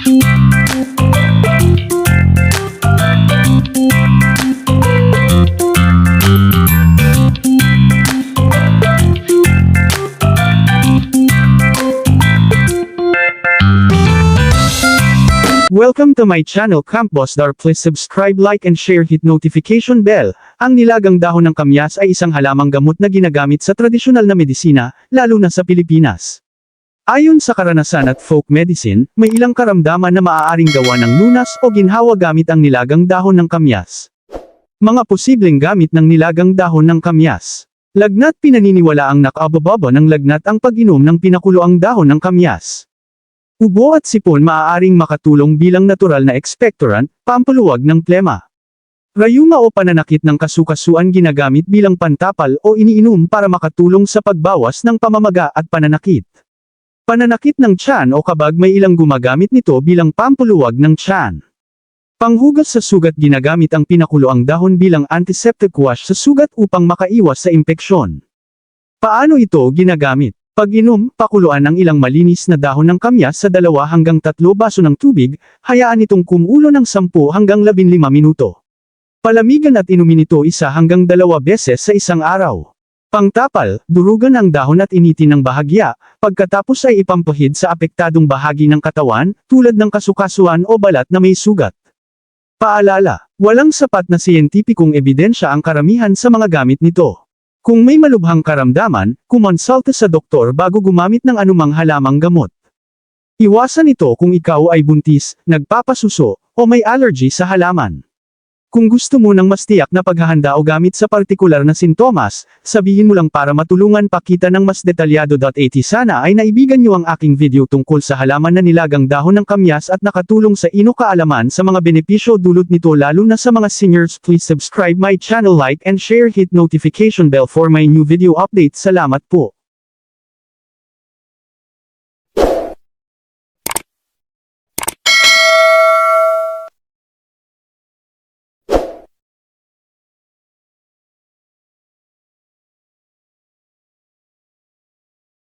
Welcome to my channel Camp Boss Dar. Please subscribe, like and share hit notification bell. Ang nilagang dahon ng kamyas ay isang halamang gamot na ginagamit sa tradisyonal na medisina, lalo na sa Pilipinas. Ayon sa karanasan at folk medicine, may ilang karamdaman na maaaring gawa ng lunas o ginhawa gamit ang nilagang dahon ng kamyas. Mga posibleng gamit ng nilagang dahon ng kamyas. Lagnat pinaniniwala ang nakabababa ng lagnat ang pag-inom ng pinakuloang dahon ng kamyas. Ubo at sipon maaaring makatulong bilang natural na expectorant, pampuluwag ng plema. Rayuma o pananakit ng kasukasuan ginagamit bilang pantapal o iniinom para makatulong sa pagbawas ng pamamaga at pananakit. Pananakit ng tiyan o kabag may ilang gumagamit nito bilang pampuluwag ng tiyan. Panghugas sa sugat ginagamit ang pinakuloang dahon bilang antiseptic wash sa sugat upang makaiwas sa impeksyon. Paano ito ginagamit? Pag-inom, pakuluan ang ilang malinis na dahon ng kamyas sa dalawa hanggang tatlo baso ng tubig, hayaan itong kumulo ng 10 hanggang 15 minuto. Palamigan at inumin ito isa hanggang dalawa beses sa isang araw. Pangtapal, durugan ang dahon at initin ng bahagya, pagkatapos ay ipampahid sa apektadong bahagi ng katawan, tulad ng kasukasuan o balat na may sugat. Paalala, walang sapat na siyentipikong ebidensya ang karamihan sa mga gamit nito. Kung may malubhang karamdaman, kumonsulta sa doktor bago gumamit ng anumang halamang gamot. Iwasan ito kung ikaw ay buntis, nagpapasuso, o may allergy sa halaman. Kung gusto mo ng mas tiyak na paghahanda o gamit sa partikular na sintomas, sabihin mo lang para matulungan pakita ng mas detalyado. At sana ay naibigan niyo ang aking video tungkol sa halaman na nilagang dahon ng kamyas at nakatulong sa ino kaalaman sa mga benepisyo dulot nito lalo na sa mga seniors. Please subscribe my channel like and share hit notification bell for my new video updates. Salamat po.